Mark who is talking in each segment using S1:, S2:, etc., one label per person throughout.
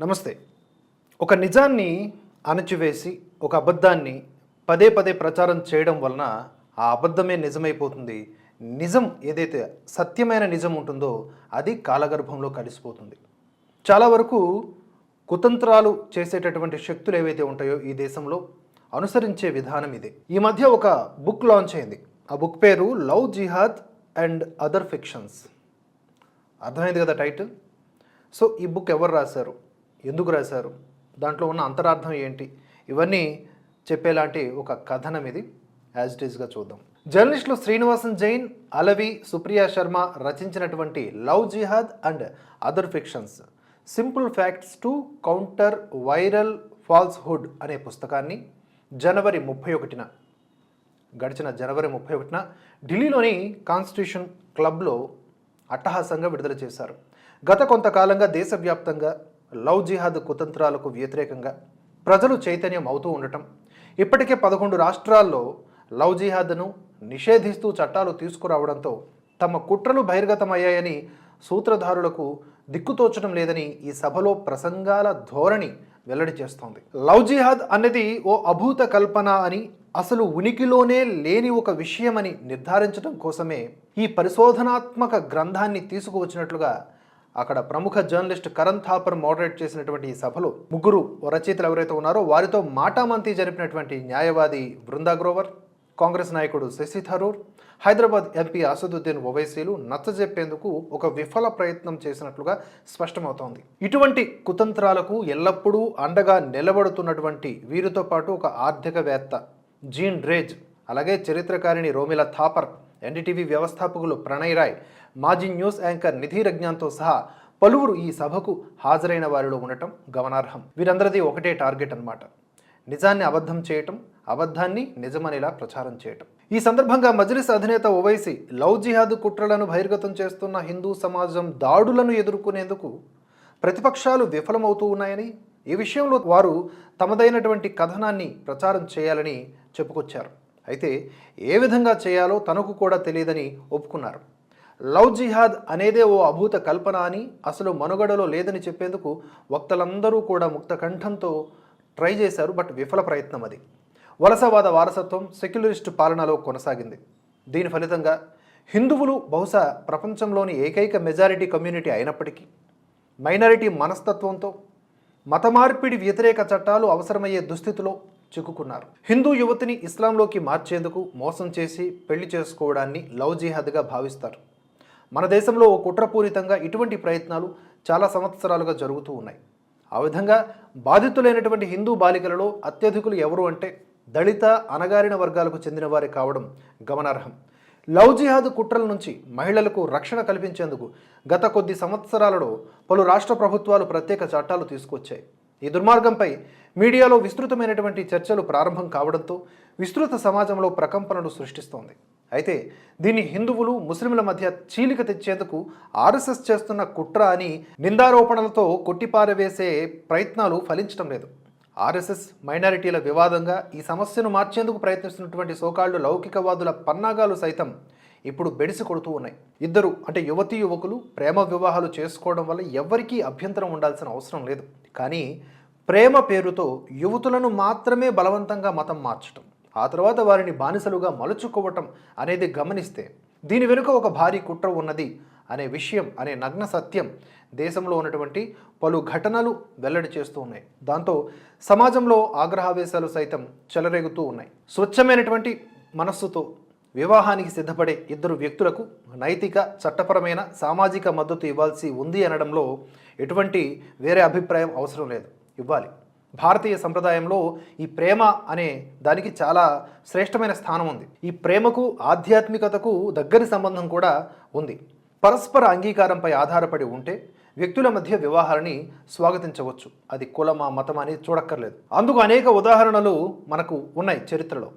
S1: నమస్తే. ఒక నిజాన్ని అణచివేసి ఒక అబద్ధాన్ని పదే పదే ప్రచారం చేయడం వలన ఆ అబద్ధమే నిజమైపోతుంది. నిజం ఏదైతే సత్యమైన నిజం ఉంటుందో అది కాలగర్భంలో కలిసిపోతుంది. చాలా వరకు కుతంత్రాలు చేసేటటువంటి శక్తులు ఏవైతే ఉంటాయో ఈ దేశంలో అనుసరించే విధానం ఇదే. ఈ మధ్య ఒక బుక్ లాంచ్ అయింది. ఆ బుక్ పేరు love jihad and other fictions. అర్థమైంది కదా టైటిల్? సో ఈ బుక్ ఎవరు రాశారు? ఎందుకు రాశారు? దాంట్లో ఉన్న అంతరార్థం ఏంటి? ఇవన్నీ చెప్పేలాంటి ఒక కథనం ఇది. యాజ్ ఇట్ ఈస్గా చూద్దాం. జర్నలిస్టులు శ్రీనివాసన్ జైన్ అలవి సుప్రియా శర్మ రచించినటువంటి love jihad and other fictions. Simple facts to counter viral falsehood అనే పుస్తకాన్ని జనవరి ముప్పై ఒకటిన గడిచిన జనవరి ముప్పై ఒకటిన ఢిల్లీలోని కాన్స్టిట్యూషన్ క్లబ్లో అట్టహాసంగా విడుదల చేశారు. గత కొంతకాలంగా దేశవ్యాప్తంగా లవ్ జిహాద్ కుతంత్రాలకు వ్యతిరేకంగా ప్రజలు చైతన్యం అవుతూ ఉండటం ఇప్పటికే పదకొండు రాష్ట్రాల్లో లవ్ జిహాద్ను నిషేధిస్తూ చట్టాలు తీసుకురావడంతో తమ కుట్రలు బహిర్గతమయ్యాయని సూత్రధారులకు దిక్కుతోచడం లేదని ఈ సభలో ప్రసంగాల ధోరణి వెల్లడి చేస్తోంది. లవ్ జిహాద్ అనేది ఓ అభూత కల్పన అని అసలు ఉనికిలోనే లేని ఒక విషయమని నిర్ధారించడం కోసమే ఈ పరిశోధనాత్మక గ్రంథాన్ని తీసుకువచ్చినట్లుగా అక్కడ ప్రముఖ జర్నలిస్ట్ కరణ్ థాపర్ మోడరేట్ చేసినటువంటి ఈ సభలో ముగ్గురు రచయితలు ఎవరైతే ఉన్నారో వారితో మాటామంతి జరిపినటువంటి న్యాయవాది బృందా గ్రోవర్ కాంగ్రెస్ నాయకుడు శశి థరూర్ హైదరాబాద్ ఎంపీ అసదుద్దీన్ ఒవైసీలు నచ్చజెప్పేందుకు ఒక విఫల ప్రయత్నం చేసినట్లుగా స్పష్టమవుతోంది. ఇటువంటి కుతంత్రాలకు ఎల్లప్పుడూ అండగా నిలబడుతున్నటువంటి వీరితో పాటు ఒక ఆర్థికవేత్త జీన్ డ్రేజ్ అలాగే చరిత్రకారిణి రోమిల థాపర్ ఎన్డీటీవీ వ్యవస్థాపకులు ప్రణయ్ రాయ్ మాజీ న్యూస్ యాంకర్ నిధి రజ్ఞాన్తో సహా పలువురు ఈ సభకు హాజరైన వారిలో ఉండటం గమనార్హం. వీరందరిది ఒకటే టార్గెట్ అన్నమాట. నిజాన్ని అబద్ధం చేయటం అబద్ధాన్ని నిజమనేలా ప్రచారం చేయటం. ఈ సందర్భంగా మజ్లిస్ అధినేత ఓవైసీ లవ్ జిహాద్ కుట్రలను బహిర్గతం చేస్తున్న హిందూ సమాజం దాడులను ఎదుర్కొనేందుకు ప్రతిపక్షాలు విఫలమవుతూ ఉన్నాయని ఈ విషయంలో వారు తమదైనటువంటి కథనాన్ని ప్రచారం చేయాలని చెప్పుకొచ్చారు. అయితే ఏ విధంగా చేయాలో తనకు కూడా తెలియదని ఒప్పుకున్నారు. లవ్ జిహాద్ అనేదే ఓ అభూత కల్పన అని అసలు మనుగడలో లేదని చెప్పేందుకు వక్తలందరూ కూడా ముక్త కంఠంతో ట్రై చేశారు బట్ విఫల ప్రయత్నం అది. వలసవాద వారసత్వం సెక్యులరిస్ట్ పాలనలో కొనసాగింది. దీని ఫలితంగా హిందువులు బహుశా ప్రపంచంలోని ఏకైక మెజారిటీ కమ్యూనిటీ అయినప్పటికీ మైనారిటీ మనస్తత్వంతో మత మార్పిడి వ్యతిరేక చట్టాలు అవసరమయ్యే దుస్థితిలో చిక్కుకున్నారు. హిందూ యువతిని ఇస్లాంలోకి మార్చేందుకు మోసం చేసి పెళ్ళి చేసుకోవడాన్ని లవ్ జిహాద్గా భావిస్తారు. మన దేశంలో ఓ కుట్రపూరితంగా ఇటువంటి ప్రయత్నాలు చాలా సంవత్సరాలుగా జరుగుతూ ఉన్నాయి. ఆ విధంగా బాధితులైనటువంటి హిందూ బాలికలలో అత్యధికులు ఎవరు అంటే దళిత అనగారిన వర్గాలకు చెందిన వారే కావడం గమనార్హం. లవ్ జిహాద్ కుట్రల నుంచి మహిళలకు రక్షణ కల్పించేందుకు గత కొద్ది సంవత్సరాలలో పలు రాష్ట్ర ప్రభుత్వాలు ప్రత్యేక చట్టాలు తీసుకొచ్చాయి. ఈ దుర్మార్గంపై మీడియాలో విస్తృతమైనటువంటి చర్చలు ప్రారంభం కావడంతో విస్తృత సమాజంలో ప్రకంపనలు సృష్టిస్తోంది. అయితే దీన్ని హిందువులు ముస్లింల మధ్య చీలిక తెచ్చేందుకు ఆర్ఎస్ఎస్ చేస్తున్న కుట్ర అని నిందారోపణలతో కొట్టిపారవేసే ప్రయత్నాలు ఫలించడం లేదు. ఆర్ఎస్ఎస్ మైనారిటీల వివాదంగా ఈ సమస్యను మార్చేందుకు ప్రయత్నిస్తున్నటువంటి సోకాళ్ళు లౌకికవాదుల పన్నాగాలు సైతం ఇప్పుడు బెడిసి కొడుతూ ఉన్నాయి. ఇద్దరు అంటే యువతీ యువకులు ప్రేమ వివాహాలు చేసుకోవడం వల్ల ఎవరికీ అభ్యంతరం ఉండాల్సిన అవసరం లేదు. కానీ ప్రేమ పేరుతో యువతులను మాత్రమే బలవంతంగా మతం మార్చటం ఆ తర్వాత వారిని బానిసలుగా మలుచుకోవటం అనేది గమనిస్తే దీని వెనుక ఒక భారీ కుట్ర ఉన్నది అనే విషయం అనే నగ్న సత్యం దేశంలో ఉన్నటువంటి పలు ఘటనలు వెల్లడి చేస్తూ ఉన్నాయి. దాంతో సమాజంలో ఆగ్రహావేశాలు సైతం చెలరేగుతూ ఉన్నాయి. స్వచ్ఛమైనటువంటి మనస్సుతో వివాహానికి సిద్ధపడే ఇద్దరు వ్యక్తులకు నైతిక చట్టపరమైన సామాజిక మద్దతు ఇవ్వాల్సి ఉంది అనడంలో ఎటువంటి వేరే అభిప్రాయం అవసరం లేదు. ఇవ్వాలి. భారతీయ సంప్రదాయంలో ఈ ప్రేమ అనే దానికి చాలా శ్రేష్టమైన స్థానం ఉంది. ఈ ప్రేమకు ఆధ్యాత్మికతకు దగ్గరి సంబంధం కూడా ఉంది. పరస్పర అంగీకారంపై ఆధారపడి ఉంటే వ్యక్తుల మధ్య వివాహాలని స్వాగతించవచ్చు. అది కులమా మతం అనేది చూడక్కర్లేదు. అందుకు అనేక ఉదాహరణలు మనకు ఉన్నాయి చరిత్రలో.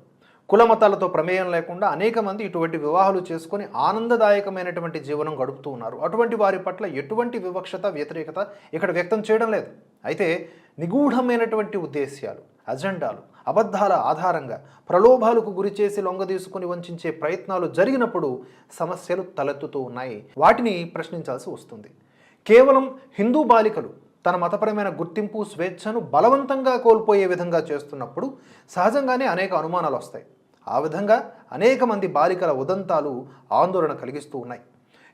S1: కులమతాలతో ప్రమేయం లేకుండా అనేక మంది ఇటువంటి వివాహాలు చేసుకొని ఆనందదాయకమైనటువంటి జీవనం గడుపుతూ ఉన్నారు. అటువంటి వారి పట్ల ఎటువంటి వివక్షత వ్యతిరేకత ఇక్కడ వ్యక్తం చేయడం లేదు. అయితే నిగూఢమైనటువంటి ఉద్దేశ్యాలు అజెండాలు అబద్ధాల ఆధారంగా ప్రలోభాలకు గురి చేసి లొంగదీసుకుని వంచే ప్రయత్నాలు జరిగినప్పుడు సమస్యలు తలెత్తుతూ ఉన్నాయి. వాటిని ప్రశ్నించాల్సి వస్తుంది. కేవలం హిందూ బాలికలు తన మతపరమైన గుర్తింపు స్వేచ్ఛను బలవంతంగా కోల్పోయే విధంగా చేస్తున్నప్పుడు సహజంగానే అనేక అనుమానాలు వస్తాయి. ఆ విధంగా అనేక మంది బాలికల ఉదంతాలు ఆందోళన కలిగిస్తూ ఉన్నాయి.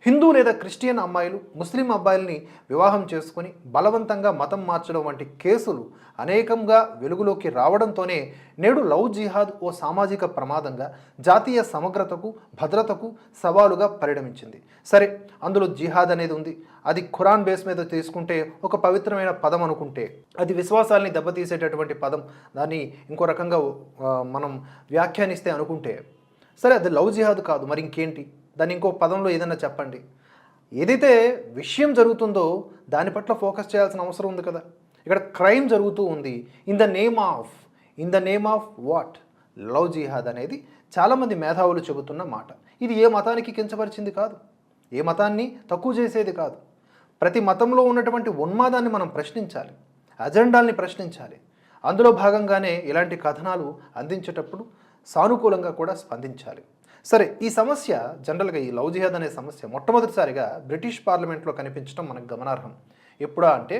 S1: హిందూ లేదా క్రిస్టియన్ అమ్మాయిలు ముస్లిం అబ్బాయిల్ని వివాహం చేసుకుని బలవంతంగా మతం మార్చడం వంటి కేసులు అనేకంగా వెలుగులోకి రావడంతోనే నేడు లవ్ జిహాద్ ఓ సామాజిక ప్రమాదంగా జాతీయ సమగ్రతకు భద్రతకు సవాలుగా పరిణమించింది. సరే అందులో జిహాద్ అనేది ఉంది. అది ఖురాన్ బేస్ మీద తీసుకుంటే ఒక పవిత్రమైన పదం అనుకుంటే అది విశ్వాసాల్ని దెబ్బతీసేటటువంటి పదం. దాన్ని ఇంకో రకంగా మనం వ్యాఖ్యానిస్తే అనుకుంటే సరే అది లవ్ జిహాద్ కాదు. మరి ఇంకేంటి? దాన్ని ఇంకో పదంలో ఏదైనా చెప్పండి. ఏదైతే విషయం జరుగుతుందో దాని పట్ల ఫోకస్ చేయాల్సిన అవసరం ఉంది కదా. ఇక్కడ క్రైమ్ జరుగుతూ ఉంది. In the name of in the name of what love jihad అనేది చాలామంది మేధావులు చెబుతున్న మాట. ఇది ఏ మతానికి కించపరిచింది కాదు. ఏ మతాన్ని తక్కువ చేసేది కాదు. ప్రతి మతంలో ఉన్నటువంటి ఉన్మాదాన్ని మనం ప్రశ్నించాలి. అజెండాల్ని ప్రశ్నించాలి. అందులో భాగంగానే ఇలాంటి కథనాలు అందించేటప్పుడు సానుకూలంగా కూడా స్పందించాలి. సరే ఈ సమస్య జనరల్గా ఈ లవ్ జిహాద్ అనే సమస్య మొట్టమొదటిసారిగా బ్రిటిష్ పార్లమెంట్లో కనిపించడం మనకు గమనార్హం. ఎప్పుడా అంటే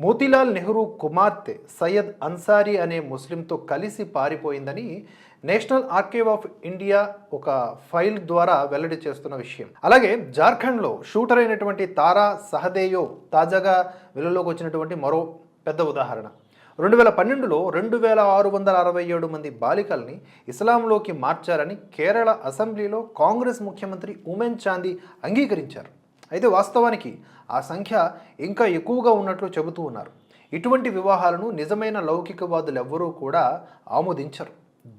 S1: మోతీలాల్ నెహ్రూ కుమార్తె సయ్యద్ అన్సారీ అనే ముస్లింతో కలిసి పారిపోయిందని నేషనల్ ఆర్కైవ్ ఆఫ్ ఇండియా ఒక ఫైల్ ద్వారా వెల్లడి చేస్తున్న విషయం. అలాగే జార్ఖండ్లో షూటర్ అయినటువంటి తారా సహదేయో తాజాగా వెలుగులోకి వచ్చినటువంటి మరో పెద్ద ఉదాహరణ. రెండు వేల పన్నెండులో రెండు వేల ఆరు వందల అరవై ఏడు మంది బాలికల్ని ఇస్లాంలోకి మార్చారని కేరళ అసెంబ్లీలో కాంగ్రెస్ ముఖ్యమంత్రి ఉమెన్ చాందీ అంగీకరించారు. అయితే వాస్తవానికి ఆ సంఖ్య ఇంకా ఎక్కువగా ఉన్నట్లు చెబుతూ ఉన్నారు. ఇటువంటి వివాహాలను నిజమైన లౌకికవాదులు ఎవ్వరూ కూడా ఆమోదించరు.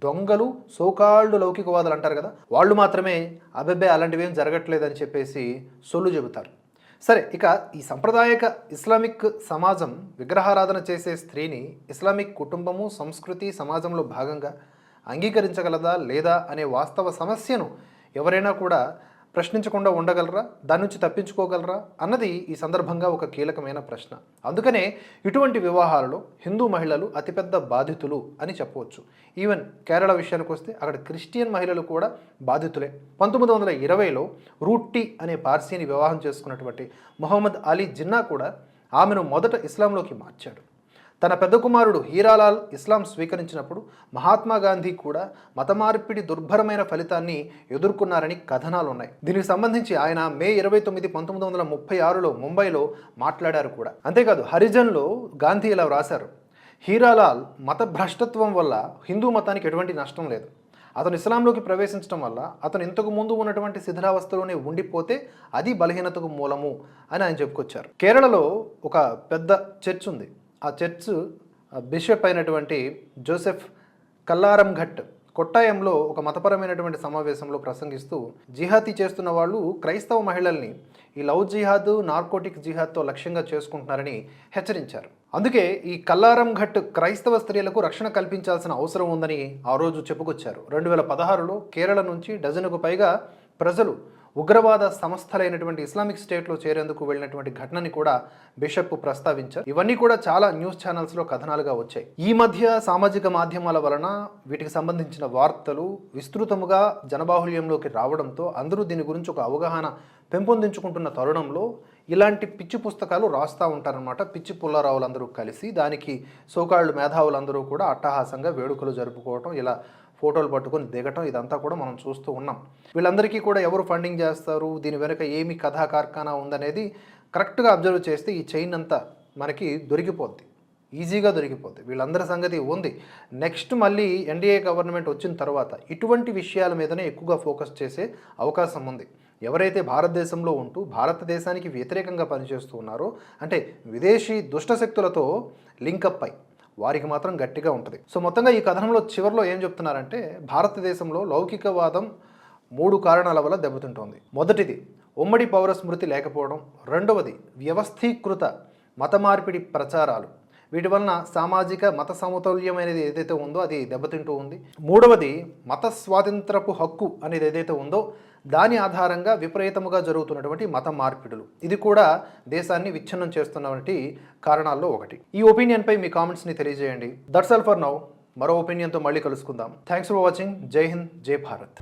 S1: దొంగలు సోకాళ్ళు లౌకికవాదులు అంటారు కదా వాళ్ళు మాత్రమే అబెబ్బే అలాంటివేం జరగట్లేదని చెప్పేసి సొల్లు చెబుతారు. సరే ఇక ఈ సంప్రదాయక ఇస్లామిక్ సమాజం విగ్రహారాధన చేసే స్త్రీని ఇస్లామిక్ కుటుంబము సంస్కృతి సమాజంలో భాగంగా అంగీకరించగలదా లేదా అనే వాస్తవ సమస్యను ఎవరైనా కూడా ప్రశ్నించకుండా ఉండగలరా? దాని నుంచి తప్పించుకోగలరా? అన్నది ఈ సందర్భంగా ఒక కీలకమైన ప్రశ్న. అందుకనే ఇటువంటి వివాహాలలో హిందూ మహిళలు అతిపెద్ద బాధితులు అని చెప్పవచ్చు. ఈవెన్ కేరళ విషయానికి వస్తే అక్కడ క్రిస్టియన్ మహిళలు కూడా బాధితులే. పంతొమ్మిది వందల ఇరవైలో రూట్టి అనే పార్సీని వివాహం చేసుకున్నటువంటి మొహమ్మద్ అలీ జిన్నా కూడా ఆమెను మొదట ఇస్లాంలోకి మార్చాడు. తన పెద్ద కుమారుడు హీరాలాల్ ఇస్లాం స్వీకరించినప్పుడు మహాత్మా గాంధీ కూడా మతమార్పిడి దుర్భరమైన ఫలితాన్ని ఎదుర్కొన్నారని కథనాలు ఉన్నాయి దీనికి సంబంధించి ఆయన మే ఇరవై తొమ్మిది పంతొమ్మిది వందల ముప్పై ఆరులో ముంబైలో మాట్లాడారు కూడా. అంతేకాదు హరిజన్లో గాంధీ ఇలా వ్రాశారు హీరాలాల్ మత భ్రష్టత్వం వల్ల హిందూ మతానికి ఎటువంటి నష్టం లేదు. అతను ఇస్లాంలోకి ప్రవేశించడం వల్ల అతను ఇంతకు ముందు ఉన్నటువంటి శిథిలావస్థలోనే ఉండిపోతే అది బలహీనతకు మూలము అని ఆయన చెప్పుకొచ్చారు. కేరళలో ఒక పెద్ద చర్చ్ ఉంది ఆ చర్చ్ బిషప్ అయినటువంటి జోసెఫ్ కల్లారం ఘట్ కొట్టాయంలో ఒక మతపరమైనటువంటి సమావేశంలో ప్రసంగిస్తూ జిహాదీ చేస్తున్న వాళ్ళు క్రైస్తవ మహిళల్ని ఈ లవ్ జిహాద్ నార్కోటిక్ జిహాద్తో లక్ష్యంగా చేసుకుంటున్నారని హెచ్చరించారు. అందుకే ఈ కల్లారం ఘట్ క్రైస్తవ స్త్రీలకు రక్షణ కల్పించాల్సిన అవసరం ఉందని ఆ రోజు చెప్పుకొచ్చారు. రెండు వేల పదహారులో కేరళ నుంచి డజనుకు పైగా ప్రజలు ఉగ్రవాద సంస్థలైనటువంటి ఇస్లామిక్ స్టేట్లో చేరేందుకు వెళ్ళినటువంటి ఘటనని కూడా బిషప్ ప్రస్తావించారు. ఇవన్నీ కూడా చాలా న్యూస్ ఛానల్స్లో కథనాలుగా వచ్చాయి. ఈ మధ్య సామాజిక మాధ్యమాల వలన వీటికి సంబంధించిన వార్తలు విస్తృతముగా జనబాహుల్యంలోకి రావడంతో అందరూ దీని గురించి ఒక అవగాహన పెంపొందించుకుంటున్న తరుణంలో ఇలాంటి పిచ్చి పుస్తకాలు రాస్తూ ఉంటారనమాట పిచ్చి పుల్లారావులందరూ కలిసి దానికి సోకాళ్ళు మేధావులందరూ కూడా అట్టహాసంగా వేడుకలు జరుపుకోవటం ఇలా ఫోటోలు పట్టుకొని దిగటం ఇదంతా కూడా మనం చూస్తూ ఉన్నాం. వీళ్ళందరికీ కూడా ఎవరు ఫండింగ్ చేస్తారు దీని వెనుక ఏమి కథా కార్ఖానా ఉందనేది కరెక్ట్గా అబ్జర్వ్ చేస్తే ఈ చైన్ అంతా మనకి దొరికిపోద్ది. ఈజీగా దొరికిపోద్ది. వీళ్ళందరి సంగతి ఉంది. నెక్స్ట్ మళ్ళీ ఎన్డీఏ గవర్నమెంట్ వచ్చిన తర్వాత ఇటువంటి విషయాల మీదనే ఎక్కువగా ఫోకస్ చేసే అవకాశం ఉంది. ఎవరైతే భారతదేశంలో ఉంటూ భారతదేశానికి వ్యతిరేకంగా పనిచేస్తూ ఉన్నారో అంటే విదేశీ దుష్టశక్తులతో లింకప్ అయి వారికి మాత్రం గట్టిగా ఉంటుంది. సో మొత్తంగా ఈ కథనంలో చివరిలో ఏం చెప్తున్నారంటే భారతదేశంలో లౌకికవాదం మూడు కారణాల వల్ల దెబ్బతింటోంది. మొదటిది ఉమ్మడి పౌర స్మృతి లేకపోవడం. రెండవది వ్యవస్థీకృత మత మార్పిడి ప్రచారాలు. వీటి వలన సామాజిక మత సమతౌల్యం అనేది ఏదైతే ఉందో అది దెబ్బతింటూ ఉంది. మూడవది మత స్వాతంత్రపు హక్కు అనేది ఏదైతే ఉందో దాని ఆధారంగా విపరీతముగా జరుగుతున్నటువంటి మత మార్పిడులు. ఇది కూడా దేశాన్ని విచ్ఛిన్నం చేస్తున్నటువంటి కారణాల్లో ఒకటి. ఈ ఒపీనియన్పై మీ కామెంట్స్ని తెలియజేయండి. దట్స్ ఆల్ ఫర్ నౌ మరో ఒపీనియన్తో మళ్ళీ కలుసుకుందాం. థ్యాంక్స్ ఫర్ వాచింగ్ జై హింద్ జై భారత్